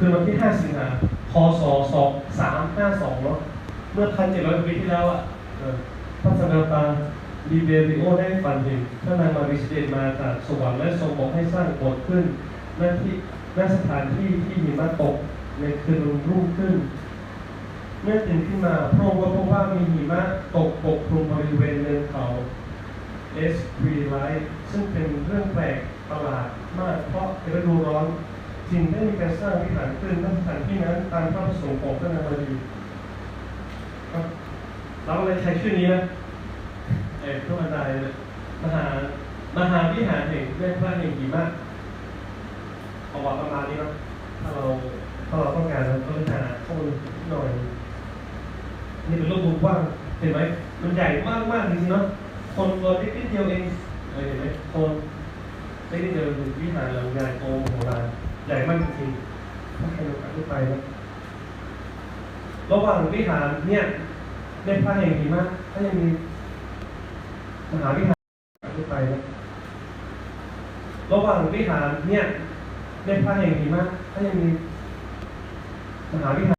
คืนวันที่ 5 สิงหาคศ2352เนาะเมื่อพันเจ็ดร้อยปีที่แล้วอะพระสังฆปาลีเบริโอได้ฝันเห็นพระนางมาริสเดนมาจากสวรรค์และทรงบอกให้สร้างโบสถ์ขึ้นณที่ณสถานที่ที่หิมะตกในคืนรุ่งขึ้น เมื่อตื่นขึ้นมาพระองค์ก็พบว่ามีหิมะตกปกคลุมบริเวณเนินเขาเอสปรีไลท์ซึ่งเป็นเรื่องแปลกประหลาดมากเพราะเป็นฤดูร้อน จึงได้มีการสร้างวิหารขึ้นณสถานที่นั้นตามพระประสงค์ของพระนามารีครับเราเลยใช้ชื่อนี้นะเอกทุกอันใดมหามหาวิหารแห่งเรื่องพระแห่งหิมะเอาว่าประมาณนี้นะถ้าเราถ้าเราต้องการเราก็หาข้อมูลหน่อย นี่เป็นโลกวงกว้างเห็นไหมมันใหญ่มากมากจริงๆเนาะคนตัวเล็กนิดเดียวเองเห็นไหมคนเล็กนิดเดียววิหารหลังใหญ่โต มโหฬารใหญ่มากจริงๆถ้าใครลงไปไปนะระหว่างวิหารเนี่ยในพระแห่งดีมากถ้ายังมีมหาวิหารขึ้ไปนะระหว่างวิหารเนี่ยในพระแห่งดีมากถ้ายังมีมหาวิหาร